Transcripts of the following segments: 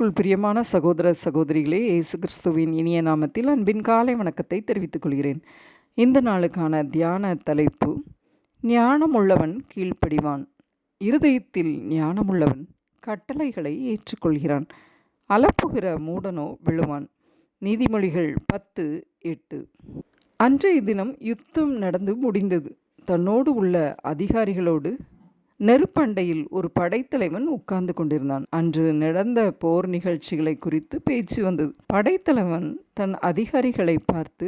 கர்த்தருக்குள் பிரியமான சகோதர சகோதரிகளே இயேசு கிறிஸ்துவின் இனிய நாமத்தில் அன்பின் காலை வணக்கத்தை தெரிவித்துக் கொள்கிறேன். இந்த நாளுக்கான தியான தலைப்பு ஞானமுள்ளவன் கீழ்ப்படிவான். இருதயத்தில் ஞானமுள்ளவன் கட்டளைகளை ஏற்றுக்கொள்கிறான். அலப்புகிற மூடனோ விழுவான். நீதிமொழிகள் பத்து எட்டு. அன்றைய தினம் யுத்தம் நடந்து முடிந்தது. தன்னோடு உள்ள அதிகாரிகளோடு நெருப்பண்டையில் ஒரு படைத்தலைவன் உட்கார்ந்து கொண்டிருந்தான். அன்று நடந்த போர் நிகழ்ச்சிகளை குறித்து பேச்சு வந்தது. படைத்தலைவன் தன் அதிகாரிகளை பார்த்து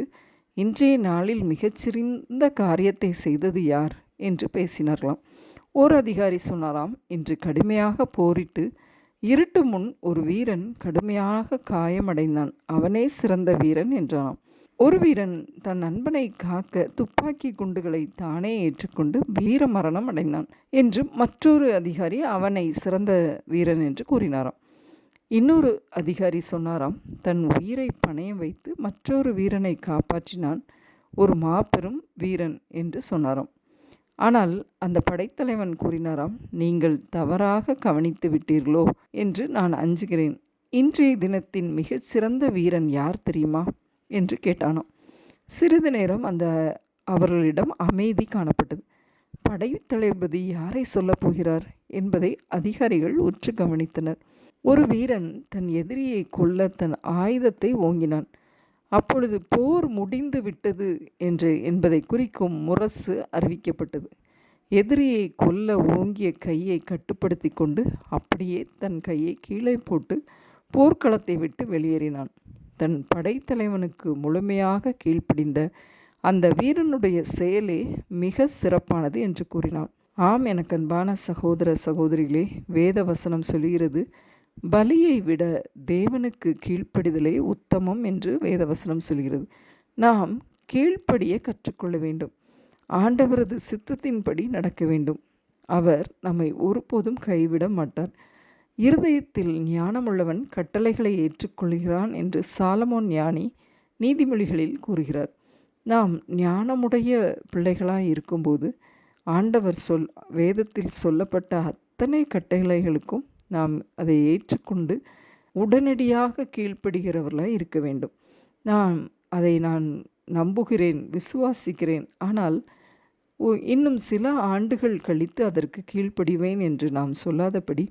இன்றைய நாளில் மிகச்சிறந்த காரியத்தை செய்தது யார்? என்று பேசினார்களாம். ஒரு அதிகாரி சொன்னாராம் இன்று கடுமையாக போரிட்டு இருட்டு முன் ஒரு வீரன் கடுமையாக காயமடைந்தான். அவனே சிறந்த வீரன் என்றானாம். ஒரு வீரன் தன் நண்பனை காக்க துப்பாக்கி குண்டுகளை தானே ஏற்றுக்கொண்டு வீர மரணம் அடைந்தான் என்று மற்றொரு அதிகாரி அவனை சிறந்த வீரன் என்று கூறினாராம். இன்னொரு அதிகாரி சொன்னாராம் தன் உயிரை பணயம் வைத்து மற்றொரு வீரனை காப்பாற்றினான் ஒரு மாபெரும் வீரன் என்று சொன்னாராம். ஆனால் அந்த படைத்தலைவன் கூறினாராம் நீங்கள் தவறாக கவனித்து விட்டீர்களோ? என்று நான் அஞ்சுகிறேன். இன்றைய தினத்தின் மிகச் சிறந்த வீரன் யார் தெரியுமா? என்று கேட்டானாம் சிறிது நேரம் அந்த அவர்களிடம் அமைதி காணப்பட்டது. படைத்தளபதி யாரை சொல்லப் போகிறார் என்பதை அதிகாரிகள் உற்று கவனித்தனர். ஒரு வீரன் தன் எதிரியை கொல்ல தன் ஆயுதத்தை ஓங்கினான். அப்பொழுது போர் முடிந்து விட்டது என்று என்பதை குறிக்கும் முரசு அறிவிக்கப்பட்டது. எதிரியை கொல்ல ஓங்கிய கையை கட்டுப்படுத்தி கொண்டு அப்படியே தன் கையை கீழே போட்டு போர்க்களத்தை விட்டு வெளியேறினான். தன் படைத்தலைவனுக்கு முழுமையாக கீழ்ப்படிந்த அந்த வீரனுடைய செயலே மிக சிறப்பானது என்று கூறினான். ஆம் எனக்கன்பான சகோதர சகோதரிகளே வேத வசனம் சொல்கிறது பலியை விட தேவனுக்கு கீழ்ப்படிதலே உத்தமம் என்று வேதவசனம் சொல்கிறது நாம் கீழ்ப்படிய கற்றுக்கொள்ள வேண்டும். ஆண்டவரது சித்தத்தின்படி நடக்க வேண்டும். அவர் நம்மை ஒருபோதும் கைவிட மாட்டார். இருதயத்தில் ஞானமுள்ளவன் கட்டளைகளை ஏற்றுக்கொள்கிறான் என்று சாலமோன் ஞானி நீதிமொழிகளில் கூறுகிறார். நாம் ஞானமுடைய பிள்ளைகளாய் இருக்கும்போது ஆண்டவர் சொல் வேதத்தில் சொல்லப்பட்ட அத்தனை கட்டளைகளுக்கும் நாம் அதை ஏற்றுக்கொண்டு உடனடியாக கீழ்ப்படுகிறவர்களாக இருக்க வேண்டும். நான் அதை நான் நம்புகிறேன் விசுவாசிக்கிறேன். ஆனால் இன்னும் சில ஆண்டுகள் கழித்து அதற்கு கீழ்ப்படிவேன் என்று நாம் சொல்லாதபடி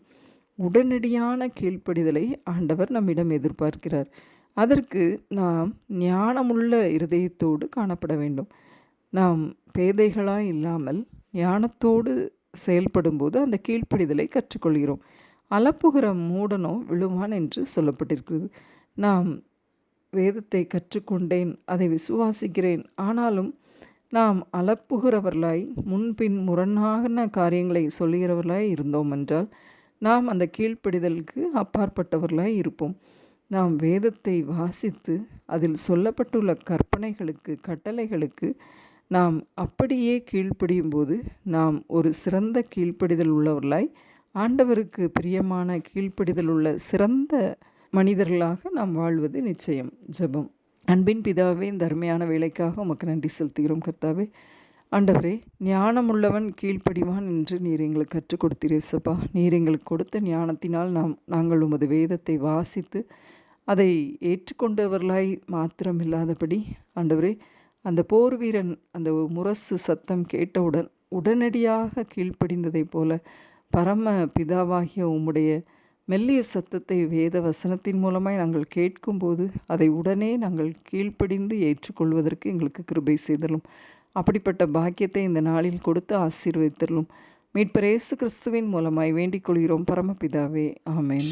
உடனடியான கீழ்ப்படிதலை ஆண்டவர் நம்மிடம் எதிர்பார்க்கிறார். அதற்கு நாம் ஞானமுள்ள இருதயத்தோடு காணப்பட வேண்டும். நாம் பேதைகளாக இல்லாமல் ஞானத்தோடு செயல்படும்போது அந்த கீழ்ப்படிதலை கற்றுக்கொள்கிறோம். அலப்புகிற மூடனோ விழுவான் என்று சொல்லப்பட்டிருக்கிறது. நாம் வேதத்தை கற்றுக்கொண்டேன் அதை விசுவாசிக்கிறேன். ஆனாலும் நாம் அலப்புகிறவர்களாய் முன்பின் முரணான காரியங்களை சொல்லுகிறவர்களாய் இருந்தோம் என்றால் நாம் அந்த கீழ்ப்படிதலுக்கு அப்பாற்பட்டவர்களாய் இருப்போம். நாம் வேதத்தை வாசித்து அதில் சொல்லப்பட்டுள்ள கற்பனைகளுக்கு கட்டளைகளுக்கு நாம் அப்படியே கீழ்ப்படியும் போது நாம் ஒரு சிறந்த கீழ்ப்படிதல் உள்ளவர்களாய் ஆண்டவருக்கு பிரியமான கீழ்ப்படிதல் உள்ள சிறந்த மனிதர்களாக நாம் வாழ்வது நிச்சயம். ஜபம். அன்பின் பிதாவே இந்த அருமையான வேலைக்காக உமக்கு நன்றி செலுத்துகிறோம் கர்த்தாவே. ஆண்டவரே ஞானமுள்ளவன் கீழ்ப்படிவான் என்று நீர் எங்களுக்கு கற்றுக் கொடுத்தீரேசப்பா நீர் எங்களுக்கு கொடுத்த ஞானத்தினால் நாம் நாங்கள் உமது வேதத்தை வாசித்து அதை ஏற்றுக்கொண்டவர்களாய் மாத்திரமில்லாதபடி ஆண்டவரே அந்த போர் வீரன் அந்த முரசு சத்தம் கேட்டவுடன் உடனடியாக கீழ்ப்படிந்ததைப் போல பரம பிதாவாகிய உம்முடைய மெல்லிய சத்தத்தை வேத வசனத்தின் மூலமாய் நாங்கள் கேட்கும்போது அதை உடனே நாங்கள் கீழ்ப்படிந்து ஏற்றுக்கொள்வதற்கு எங்களுக்கு கிருபை செய்தலும். அப்படிப்பட்ட பாக்கியத்தை இந்த நாளில் கொடுத்து ஆசீர்வதித்தள்ளும் மீட்பர் இயேசு கிறிஸ்துவின் மூலமாய் வேண்டிக் கொள்கிறோம். பரமபிதாவே ஆமேன்.